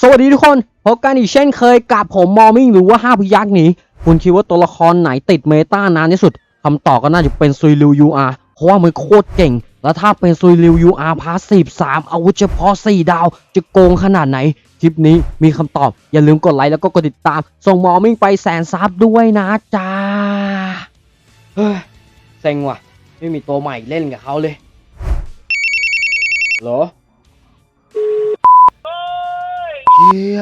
สวัสดีทุกคนพบกันอีกเช่นเคยกับผมมอมิงหรือว่าห้าพยักษ์นี้ คุณคิดว่าตัวละครไหนติดเมตานานที่สุดคำตอบก็น่าจะเป็นซุยริวยูอาร์เพราะว่ามันโคตรเก่ง แล้วถ้าเป็นซุยริวยูอาร์พาสซีฟสามอาวุธเฉพาะ4ดาว จะโกงขนาดไหน คลิปนี้มีคำตอบ อย่าลืมกดไลค์แล้วก็กดติดตาม ส่งมอมิงไปแสนซับด้วยนะจ้าเฮ้ยเซ็งว่ะ ไม่มีตัวใหม่เล่นกับเขาเลยเหรอ เฮีย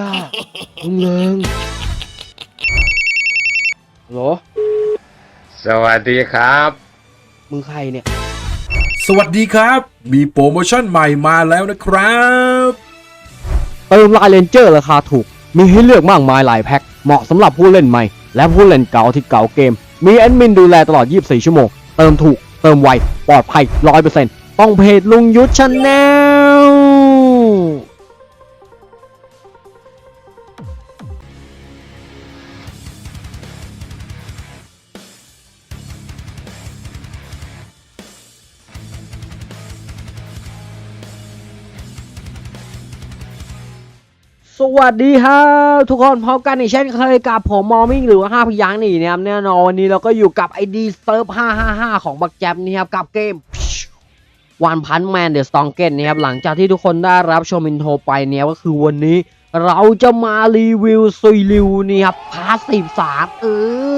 ลุงเริงเหรอ สวัสดีครับ มึงใครเนี่ย สวัสดีครับ มีโปรโมชั่นใหม่มาแล้วนะครับเติมลายเลนเจอร์ราคาถูก มีให้เลือกมากมายหลายแพ็ค เหมาะสำหรับผู้เล่นใหม่ และผู้เล่นเก่าที่เก่าเกม มีแอดมินดูแลตลอด 24 ชั่วโมง เติมถูก เติมไว ปลอดภัย 100%ต้องเพจลุงยุทธชาแนล สวัสดีครับทุกคนพบกันอีกเช่นเคยกับผมมอมิงหรือว่าห้าพยางค์นี่นะครับแน่นอนวันนี้เราก็อยู่กับไอดีเซิร์ฟ555 ของบักแจมนี่ครับกับเกมวันพันแมนเดอะสตองเกนนะครับหลังจากที่ทุกคนได้รับชมอินโทรไปเนี่ยก็คือวันนี้เราจะมารีวิวซุยริวนี่ครับพาสซีฟสามเอ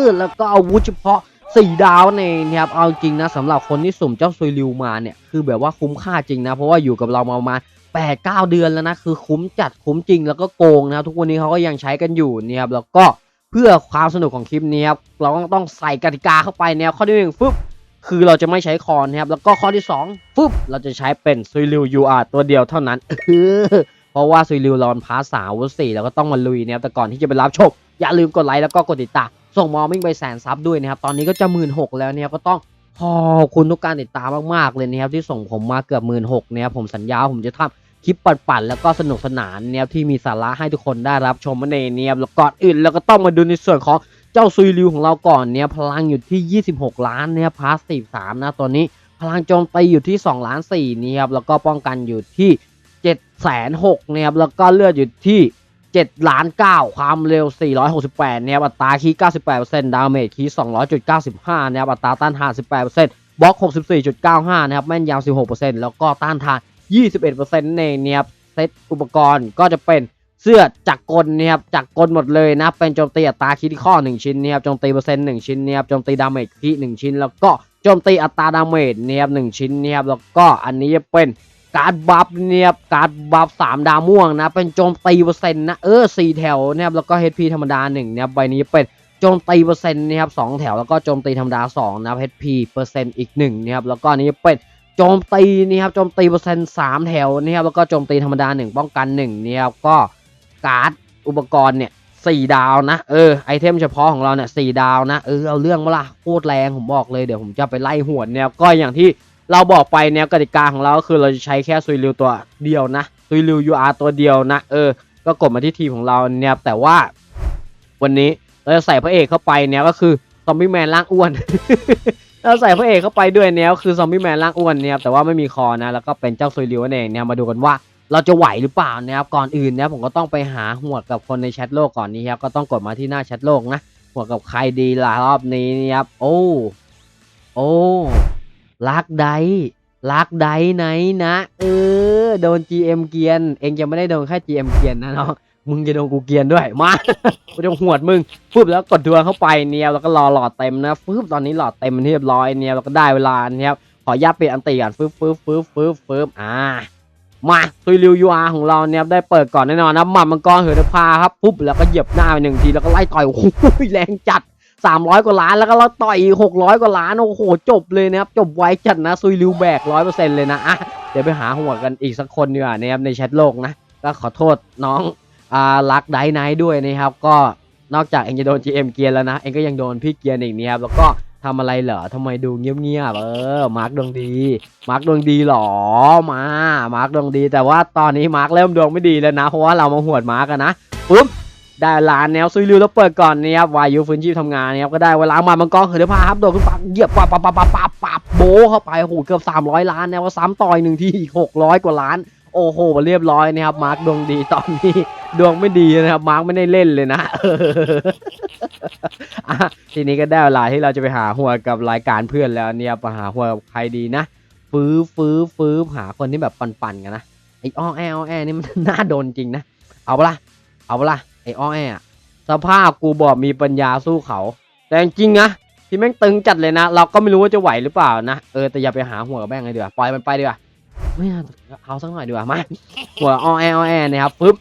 อแล้วก็อาวุธเฉพาะ4ดาวนั่นนะครับเอาจริงนะสำหรับคนที่สุ่มเจ้าซุยริวมาเนี่ยคือแบบว่าคุ้มค่าจริงนะเพราะว่าอยู่กับเรามาประมาณ แปดเก้าเดือนแล้วนะคือคุ้มจัดคุ้มจริงแล้วก็โกงนะครับทุกวันนี้เขาก็ยังใช้กันอยู่เนี่ยครับแล้วก็เพื่อความสนุกของคลิปนี้ครับเราก็ต้องใส่กติกาเข้าไปแนวข้อที่หนึ่งฟึบคือเราจะไม่ใช้คอนนะครับแล้วก็ข้อที่สองฟึบเราจะใช้เป็นซุยริว UR ตัวเดียวเท่านั้นเพราะว่าซุยริวเรามันพาสาวสี่แล้วก็ต้องมาลุยนะครับแต่ก่อนที่จะไปรับชมอย่าลืมกดไลค์แล้วก็กดติดตามส่งมอมิ่งไปแสนซับด้วยนะครับตอนนี้ก็จะหมื่นหกแล้วเนี่ยก็ต้องขอบคุณทุกการติดตามมากๆเลยนะครับที่ส่งผมมาเกือบหมื่นหกนะครับผมสัญญาผมจะทำ คลิปปั่นๆแล้วก็สนุกสนานเนี่ยที่มีสาระให้ทุกคนได้รับชมนั่นเองเนี่ยแล้วก่อนอื่นเราก็ต้องมาดูในส่วนของเจ้าซุยริวของเราก่อนเนี่ยพลังอยู่ที่ 26 ล้านเนี่ยพาสซีฟ3นะตอนนี้พลังโจมตีอยู่ที่2ล้าน4นี่ครับแล้วก็ป้องกันอยู่ที่7แสน6เนี่ยครับแล้วก็เลือดอยู่ที่7ล้าน9ความเร็ว 468เนี่ยอัตราคีย์98%ดาเมจคีย์200.95เนี่ยอัตราต้านทาน 18%บล็อก 64.95 นะครับ แม่นยำ16%แล้วก็ต้านทาน 21%เองเนี่ยครับเซตอุปกรณ์ก็จะเป็นเสื้อจักรกลนี่ยครับจักรกลหมดเลยนะเป็นโจมตีอัตราคีที่ข้อ 1 ชิ้นนี่ยครับโจมตีเปอร์เซ็นต์1ชิ้นนี่ยครับโจมตีดาเมจคี1ชิ้น แล้วก็โจมตีอัตราดาเมจนี่ยครับ1ชิ้นนี่ยครับแล้วก็อันนี้จะเป็นการ์ดบัฟเนี่ยครับการ์ดบัฟสามดาวม่วงนะเป็นโจมตีเปอร์เซ็นต์นะเออสี่แถวนะครับแล้วก็ HP ธรรมดาหนึ่งนะครับใบนี้เป็นโจมตีเปอร์เซ็นต์นะครับสองแถวแล้วก็โจมตีธรรมดาสองนะ HP เปอร์เซ็นต์อีกหนึ่งนะครับแล้วก็อันนี้เป็น โจมตีนี่ครับโจมตีเปอร์เซ็นต์สามแถวนะครับแล้วก็โจมตีธรรมดาหนึ่งป้องกันหนึ่งนี่ครับก็การ์ดอุปกรณ์เนี่ยสี่ดาวนะเออไอเทมเฉพาะของเราเนี่ยสี่ดาวนะเออเอาเรื่องมาละโคตรแรงผมบอกเลยเดี๋ยวผมจะไปไล่หวดเนี่ยก็อย่างที่เราบอกไปแนวกติกาของเราก็คือเราจะใช้แค่ซุยริวตัวเดียวนะซุยริว UR ตัวเดียวนะเออก็กดมาที่ทีมของเราเนี่ยแต่ว่าวันนี้เราจะใส่พระเอกเข้าไปเนี่ยก็คือซอมบี้แมนร่างอ้วน เราใส่พระเอกเข้าไปด้วยเนี่ยคือซอมบี้แมนร่างอ้วนเนี่ยแต่ว่าไม่มีคอนะแล้วก็เป็นเจ้าซุยริวนั่นเองเนี่ยมาดูกันว่าเราจะไหวหรือเปล่านะครับก่อนอื่นเนี่ยผมก็ต้องไปหาหัวกับคนในแชทโลกก่อนนี้ครับก็ต้องกดมาที่หน้าแชทโลกนะหัวกับใครดีล่ะรอบนี้นะครับโอ้โอ้ลักไดลักไดไหนนะ เออโดน GM เกียน เองจะไม่ได้โดนแค่ GM เกียนนะเนาะ มึงจะโดนกูเกียนด้วยมากูจะหวดมึงฟึบแล้วกดทัวร์เข้าไปเนี่ยแล้วก็รอหลอดเต็มนะฟึบตอนนี้หลอดเต็มเป็นที่เรียบร้อยเนี่ยแล้วก็ได้เวลาเนี่ยครับขออนุญาตเปลี่ยนอันตีก่อนฟึบฟึบฟึบฟึบฟึบอ่ามาซุยริวยูอาร์ของเราเนี่ยได้เปิดก่อนแน่นอนนะหมัดมังกรเหือดพาครับปุ๊บแล้วก็เหยียบหน้าไปหนึ่งทีแล้วก็ไล่ต่อยโอ้โหแรงจัดสามร้อยกว่าล้านแล้วก็เราต่อยหกร้อยกว่าล้านโอ้โหจบเลยนะครับจบไวจัดนะซุยริวแบกร้อยเปอร์เซ็นต์เลยนะอะเดี๋ยวไปหาหัวกันอีกสักคนดีกว่านะครับในแชทโลกนะก็ขอโทษน้อง อ่ารักไดไนท์ด้วยนะครับ ก็นอกจากเองจะโดน GM เกียร์แล้วนะ เองก็ยังโดนพี่เกียร์อีกนี่ครับแล้วก็ทำอะไรเหรอทำไมดูเงียบๆเออมาร์กดวงดี มาร์กดวงดีหรอมา มาร์กดวงดี แต่ว่าตอนนี้มาร์กเริ่มดวงไม่ดีแล้วนะ เพราะว่าเรามาหวดมาร์กกันนะปุ๊บได้ลาแนวซุยริวแล้วเปิดก่อนนี่ครับวายุฟื้นชีพทำงานนี่ครับก็ได้เวลามามังกรเหินพาครับโดดขึ้นปักเหยียบปับปับปับปับปับปับโบเข้าไปโอ้โหเกือบ300 ล้านแนวว่าซ้ำต่อยหนึ่งทีอีก600 กว่าล้าน โอ้โหเรียบร้อยนะครับมาร์คดวงดีตอนนี้ ดวงไม่ดีนะครับ มาร์คไม่ได้เล่นเลยนะอะทีนี้ก็ได้เวลาที่เราจะไปหาหัวกับรายการเพื่อนแล้วเนี่ยไปหาหัวกับใครดีนะ ฟื้อฟื้อฟื้อหาคนที่แบบปั่นๆกันนะไอ้อ้อแออ้อแอนี่มัน น่าโดนจริงนะ เอาปะละเอาปะละไอ้อ้อแออะสภาพกูบอกมีปัญญาสู้เขา แต่จริงนะที่แม่งตึงจัดเลยนะ เราก็ไม่รู้ว่าจะไหวหรือเปล่านะ เออแต่อย่าไปหาหัวกับแม่งเลยดีกว่าปล่อยมันไปดีกว่าไม่เอาเอาสักหน่อยดีกว่ามาหัวอ้อแออ้อแอนะครับปึ๊บ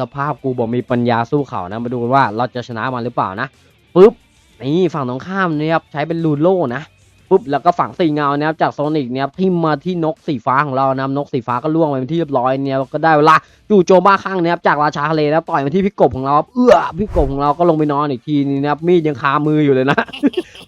สภาพกูบอกมีปัญญาสู้เขานะ มาดูกันว่าเราจะชนะมันหรือเปล่านะปึ๊บนี่ฝั่งตรงข้ามเนี่ยครับใช้เป็นลูโล่นะ ปุ๊บแล้วก็ฝังสีเงานะครับจากโซนิกเนี่ยทิ่มมาที่นกสีฟ้าของเรานะครับนกสีฟ้าก็ล่วงไปเป็นที่เรียบร้อยเนี่ยก็ได้เวลาจู่โจมบ้าข้างนะครับจากราชาทะเลแล้วต่อยมาที่พี่กบของเราครับเอื้อพี่กบของเราก็ลงไปนอนอีกทีนึงนะครับมีดยังคามืออยู่เลยนะ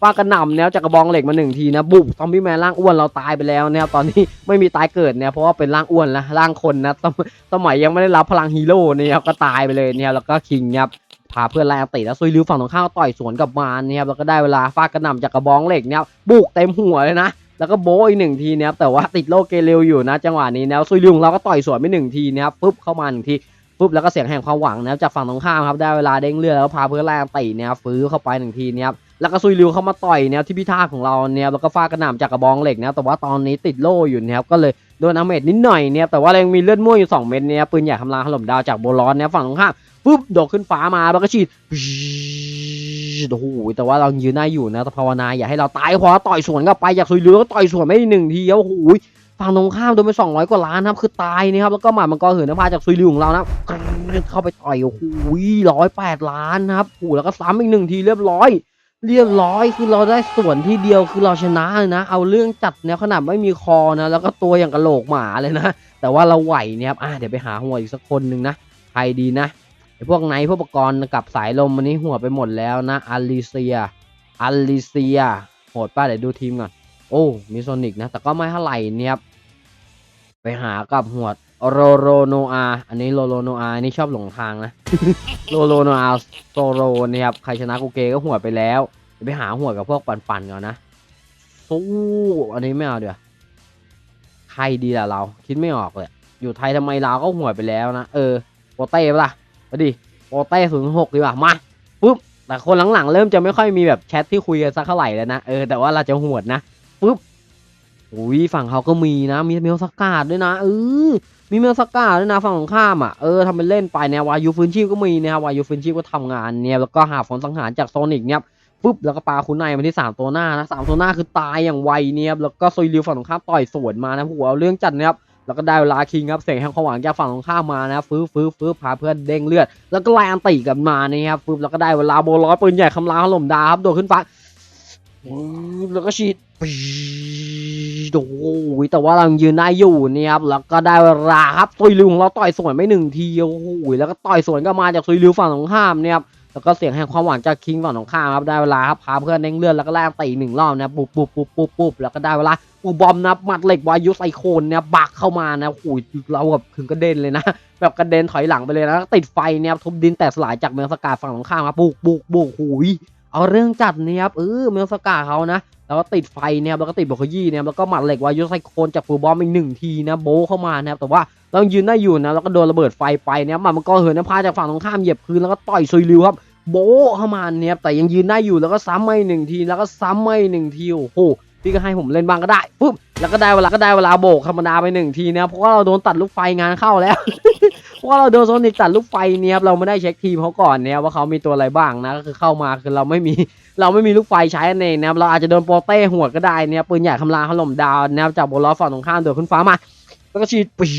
ปากระหน่ำนะครับจากกระบองเหล็กมาหนึ่งทีนะบุกซอมบี้แมนร่างอ้วนเราตายไปแล้วนะครับตอนนี้ไม่มีตายเกิดเนี่ยเพราะว่าเป็นร่างอ้วนแล้วร่างคนนะสมสมัยยังไม่ได้รับพลังฮีโร่เนี่ยครับก็ตายไปเลยเนี่ยแล้วก็คิงนะครับ พาเพื่อนไล่อันติแล้วซุยริ้วฝั่งตรงข้ามต่อยสวนกลับมาเนี่ยครับแล้วก็ได้เวลาฟาดกระหน่ำจากกระบองเหล็กเนี่ยบุกเต็มหัวเลยนะแล้วก็โบอีกหนึ่งทีนะครับแต่ว่าติดโลเกเร็วอยู่นะ จังหวะนี้แล้วซุยริ้วของเราก็ต่อยสวนไปหนึ่งทีนะครับปุ๊บเข้ามาหนึ่งทีปุ๊บแล้วก็เสียงแห่งความหวังนะครับจากฝั่งตรงข้ามครับได้เวลาเด้งเลือแล้วพาเพื่อนไล่อันติเนี่ยฟื้อเข้าไปหนึ่งทีเนี่ยครับแล้วก็ซุยริ้วเข้ามาต่อยเนี่ยที่พิธาของเราเนี่ยแล้วก็ฟาดกระหน่ำจากกระบองเหล็กนะแต่ว่าตอนนี้ติดโล่อยู่นะครับก็เลยโดนอาเมจนิดหน่อยเนี่ยแต่ว่ายังมีเลือดม่วงอยู่สองเม็ดเนี่ยปืนใหญ่ทำลายถล่มดาวจากโบลอนเนี่ยฝั่งตรงข้าม ปุ๊บโดดขึ้นฟ้ามาแล้วก็ฉีดโอ้โหแต่ว่าเรายืนได้อยู่นะแต่ภาวนาอย่าให้เราตายเพราะต่อยสวนกลับไปอยากซุยเรือก็ต่อยสวนไม่หนึ่งทีแล้วโอ้โหฝั่งตรงข้ามโดนไปสองร้อยกว่าล้านครับคือตายนะครับแล้วก็หมามังกรเหินนภาจากซุยเรือของเรานะเข้าไปต่อยโอ้โหร้อยแปดล้านนะครับโอ้โหแล้วก็ซ้ำอีกหนึ่งทีเรียบร้อยเรียบร้อยคือเราได้ส่วนที่เดียวคือเราชนะเลยนะ เอาเรื่องจัดแนวขนาดไม่มีคอนะ แล้วก็ตัวอย่างกระโหลกหมาเลยนะ แต่ว่าเราไหวเนี่ยครับอะเดี๋ยวไปหาหัวอีกสักคนหนึ่งนะใครดีนะ ไอพวกไนพวกอุปกรณ์กับสายลมวันนี้หัวไปหมดแล้วนะอลิเซียอลิเซียโหดป้าเดี๋ยวดูทีมก่อน โอ้ มีโซนิกนะ แต่ก็ไม่เท่าไหร่เนี่ยครับ ไปหากับหัวโรโรโนอาอันนี้โรโรโนอาอันนี้ชอบหลงทางนะ โรโรโนอาโซโรเนี่ยครับ ใครชนะกูเกก็หัวไปแล้วไปหาหัวกับพวกปั่นๆก่อนนะสู้อันนี้ไม่เอาเดี๋ยวใครดีล่ะเรา คิดไม่ออกเลย อยู่ไทยทำไมเราก็หัวไปแล้วนะ เออโปเต้ปะล่ะ มาดิโปเต้ศูนย์หกดีกว่ามาปุ๊บแต่คนหลังๆ เริ่มจะไม่ค่อยมีแบบแชทที่คุยกันสักเท่าไหร่แล้วนะเออแต่ว่าเราจะหวดนะปุ๊บอุ้ยฝั่งเขาก็มีนะมีเมลสกาดด้วยนะเออมีเมลสกาดด้วยนะฝั่งของข้ามอะเออทำเป็นเล่นไปเนี่ยวายูฟื้นชีพก็มีนะวายูฟื้นชีพก็ทำงานเนี่ยแล้วก็หาผลสังหารจากโซนิกเนี่ยปุ๊บแล้วก็ปาคุณนายมาที่สามตัวหน้านะสามตัวหน้าคือตายอย่างไวเนี่ยแล้วก็ซุยริวฝั่งตรงข้ามต่อยสวนมานะหัวเอาเรื่องจัดนะครับ แล้วก็ได้เวลาคิงครับเสียงแห่งความหวังจากฝั่งตรงข้ามมานะฟื้อฟื้อฟื้อพาเพื่อนเด้งเลือด แล้วก็ไล่อันติกลับมานะครับฟื้แล้วก็ได้เวลาโบร้อยปืนใหญ่คำรามถล่มดาครับโดดขึ้นฟ้าแล้วก็ฉีดปีโอ้โหแต่ว่าเรายังยืนได้อยู่เนี่ยครับแล้วก็ได้เวลาครับซุยลิวของเราต่อยสวนไม่หนึ่งทีโอ้โหแล้วก็ต่อยสวนก็มาจากซุยลิวฝั่งตรงข้ามเนี่ยครับ แล้วก็เสียงแห่งความหวังจากคิงฝั่งตรงข้ามครับได้เวลาครับพาเพื่อนเด้งเลือดแล้วก็ไล่อันติอีกหนึ่งรอบนะปุ๊บปุ๊บปุ๊บปุ๊บปุ๊บแล้วก็ได้เวลาปูบอมนะหมัดเหล็กวายุไซโคนเนี่ยบักเข้ามานะโอ้ยเราแบบถึงกระเด็นเลยนะ แบบกระเด็นถอยหลังไปเลยนะติดไฟเนี่ยทุบดินแตกสลายจากเมืองสกาดฝั่งตรงข้ามครับบุกบุกบุกหูยเอาเรื่องจัดเนี่ยครับเออเมืองสกาดเขานะแล้วก็ติดไฟเนี่ยแล้วก็ติดบกขยี้เนี่ยแล้วก็หมัดเหล็กวายุไซโคนจากปูบอมอีกหนึ่งทีนะโบเข้ามานะครับแต่ว่าเรายืนได้อยู่นะแล้วก็โดนระเบิดไฟไปเนี่ยหมัดมันก็เหินนะพาจากฝั่งตรงข้ามเหยียบพื้นแล้วก็ต่อยซุยริวครับ โบะเข้ามาเนี่ยครับแต่ยังยืนได้อยู่แล้วก็ซ้ำไม่หนึ่งทีแล้วก็ซ้ำไม่หนึ่งทีโอ้โหพี่ก็ให้ผมเล่นบ้างก็ได้ปุ๊บแล้วก็ได้เวลาก็ได้เวลาโบกธรรมดาไปหนึ่งทีนะครับเพราะว่าเราโดนตัดลูกไฟงานเข้าแล้วเพราะว่าเราโดนโซนิกตัดลูกไฟเนี่ยครับเราไม่ได้เช็คทีมเขาก่อนเนี่ยว่าเขามีตัวอะไรบ้างนะก็คือเข้ามาคือเราไม่มีเราไม่มีลูกไฟใช้นั่นเองนะครับเราอาจจะโดนโปเต้หัวก็ได้เนี่ยปืนใหญ่คำรามถล่มดาวนะครับจากโบลอฝั่งตรงข้ามโดดขึ้นฟ้ามา แล้วก็ฉีดปี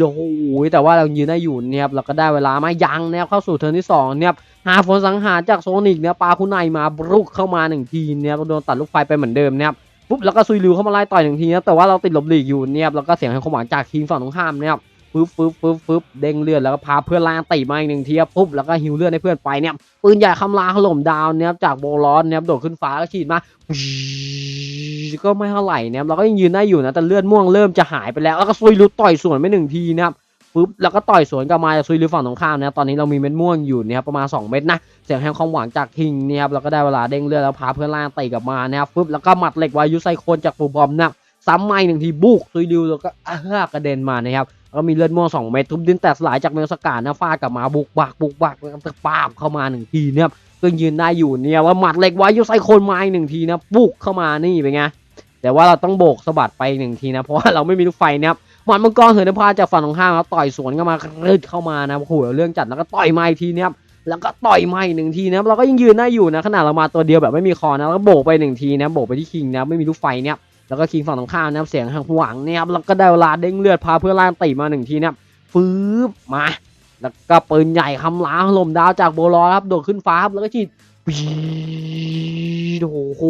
ดโอ้โหแต่ว่าเรายืนได้อยู่เนี่ยครับเราก็ได้เวลามายังเนี่ยเข้าสู่เทิร์นที่สองเนี่ยหาฝนสังหารจากโซนิกเนี่ยปาคุณนายมาบรุกเข้ามาหนึ่งทีเนี่ยโดนตัดลูกไฟไปเหมือนเดิมเนี่ยปุ๊บแล้วก็ซุยลิวเข้ามาไล่ต่อยหนึ่งทีนะแต่ว่าเราติดหลบหลีกอยู่เนี่ยครับแล้วก็เสียงให้ความหวังจากทีมฝั่งตรงข้ามเนี่ย ครับปึ๊บปึ๊บปึ๊บปึ๊บเด้งเลือดแล้วก็พาเพื่อนล่างตีมาอีกหนึ่งทีครับปุ๊บแล้วก็ฮิวเลือดให้เพื่อนไปเนี่ยปืนใหญ่คำรามถล่มดาวเนี่ยจากโบลอนเนี่ยโดดขึ้นฟ้าแล้วฉีดมาก็ไม่เท่าไหร่นะครับเราก็ยังยืนได้อยู่นะแต่เลือดม่วงเริ่มจะหายไปแล้วแล้วก็ซุยรุต่อยสวนไปหนึ่งทีนะครับปุ๊บแล้วก็ต่อยสวนกลับมาจากซุยรุฝั่งตรงข้ามนะตอนนี้เรามีเม็ดม่วงอยู่นะครับประมาณ 2 เม็ดนะเสียงแห่งความหวังจากทิงเนี่ยครับแล้วก็ได้เวลาเด้งเลือดแล้วพาเพื่อนล่างตีกลับมานะครับปุ๊บแล้วก็หมัดเหล็กวายุไซโคนจากปูบอมนะซ้ำไม่หนึ่งทีบุกซุยดิวแล้วก็อ้ากระเด็นมานะครับ ก็มีเลือดม่วงสองเม็ดทุบดินแตกสลายจากเมลสกาดนะฟาดกลับมาบุกบักบุกบักแล้วก็ปาบเข้ามาหนึ่งทีเนี่ยก็ยืนได้อยู่เนี่ยว่าหมัดเหล็กไว้ยูไซโคนมาอีกหนึ่งทีนะบุกเข้ามานี่เป็นไงแต่ว่าเราต้องโบกสะบัดไปหนึ่งทีนะเพราะว่าเราไม่มีลูกไฟนะครับหมัดมังกรเหินนภาจากฝั่งตรงข้ามครับต่อยสวนเข้ามารืดเข้ามานะโอ้โหเรื่องจัดแล้วก็ต่อยไมาอีกทีนะครับแล้วก็ต่อยไมาอีกหนึ่งทีนะเราก็ยังยืนได้อยู่นะขนาดเรามาตัวเดียวแบบไม่มีคอนะแล้วก็โบกไปหนึ่งทีนะโบกไปที่คิงนะไม่มีลูกไฟเนี่ย แล้วก็คิงฝั่งตรงข้ามนะครับเสียงทางหวังเนี่ยครับแล้วก็ได้เวลาเด้งเลือดพาเพื่อนล่างตีมาหนึ่งทีนะครับฟืบมาแล้วก็ปืนใหญ่คำล้างลมดาวจากโบลอครับโดดขึ้นฟ้าครับแล้วก็ฉีดปีโอ้โห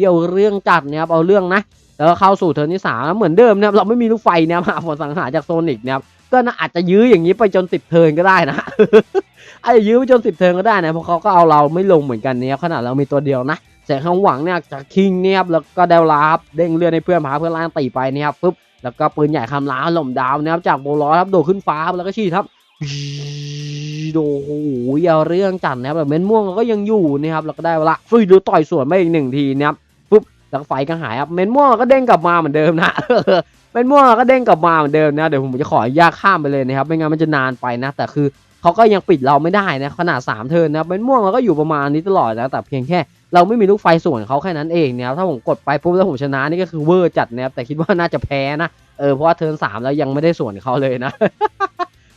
เอาเรื่องจัดเนี่ยครับเอาเรื่องนะแล้วเข้าสู่เทิร์นที่สามเหมือนเดิมนะครับเราไม่มีลูกไฟนะครับหาผลสังหารจากโซนิกนะครับก็น่าอาจจะยื้ออย่างนี้ไปจนติดเทิร์นก็ได้นะอาจจะยื้อไปจนสิบเทิร์นก็ได้นะเพราะเขาก็เอาเราไม่ลงเหมือนกันเนี่ยขนาดเรามีตัวเดียวนะ แสงข้างหวังเนี่ยจากคิงเนี่ยครับแล้วก็เดวลาครับเด้งเลือดให้เพื่อนพาเพื่อนล่างตีไปเนี่ยครับปุ๊บแล้วก็ปืนใหญ่คำล้าหล่มดาวนะครับจากโบลอครับโดดขึ้นฟ้าครับแล้วก็ฉีดครับโดโอ้โหเอาเรื่องจัดนะครับแบบเม้นม่วงก็ยังอยู่นะครับแล้วก็ได้เวลาซุยดูต่อยสวนไปอีกหนึ่งทีนะครับปุ๊บแล้วไฟก็หายครับเม้นม่วงก็เด้งกลับมาเหมือนเดิมนะเม้นม่วงก็เด้งกลับมาเหมือนเดิมนะเดี๋ยวผมจะขออนุญาตข้ามไปเลยนะครับไม่งั้นมันจะนานไปนะ แต่คือเขาก็ยังปิดเราไม่ได้นะขนาด3เทิร์นนะเป็นม่วงเราก็อยู่ประมาณนี้ตลอดนะแต่เพียงแค่ เราไม่มีลูกไฟส่วนเขาแค่นั้นเองนะครับถ้าผมกดไปปุ๊บแล้วผมชนะนี่ก็คือเวอร์จัดนะครับแต่คิดว่าน่าจะแพ้นะเออเพราะว่าเทิร์นสามแล้วยังไม่ได้ส่วนเขาเลยนะ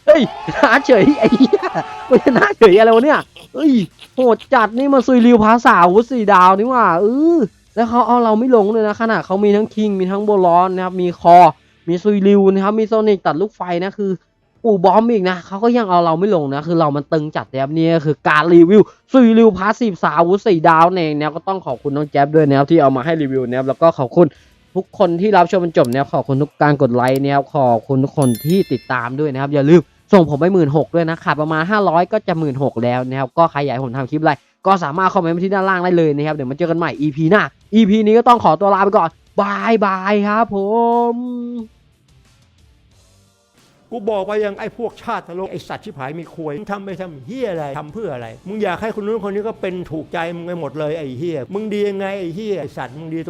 เฮ้ยชนะเฉยไอ้เหี้ยมันชนะเฉยอะไรวะเนี่ยเฮ้ยโหดจัดนี่มันซุยริวภาษาวุสี่ดาวนี่ว่าเออแล้วเขาเอาเราไม่ลงเลยนะขนาดเขามีทั้งคิงมีทั้งโบลอนนะครับมีคอ มีซุยริวนะครับมีโซนิกตัดลูกไฟนะคือ อูบอมอีกนะเขาก็ยังเอาเราไม่ลงนะ คือเรามันตึงจัดนะครับนี่คือการรีวิวซุยรีวิวพาสซีฟสาวุสี่ดาวเองนะก็ต้องขอบคุณน้องแจ๊บด้วยนะครับที่เอามาให้รีวิวนะครับแล้วก็ขอบคุณทุกคนที่รับชมจนจบนะครับขอบคุณทุกการกดไลค์นะครับขอบคุณทุกคนที่ติดตามด้วยนะครับ อย่าลืมส่งผมไปหมื่นหกด้วยนะขาดประมาณ 500 ก็จะหมื่นหกแล้วนะครับก็ใครอยากให้ผมทำคลิปอะไรก็สามารถคอมเมนต์มาที่ด้านล่างได้เลยนะครับเดี๋ยวมาเจอกันใหม่ EP หน้า EP นี้ก็ต้องขอตัวลาไปก่อนบายบายครับผม กูบอกไปยังไอ้พวกชาติโลกไอ้สัตว์ชิบหายมีควยมึงทำไปทำเฮียอะไรทำเพื่ออะไร มึงอยากให้คนนู้นคนนี้ก็เป็นถูกใจมึงไปหมดเลยไอ้เฮียมึงดียังไงไอ้เฮียไอ้สัตว์มึงดีตรง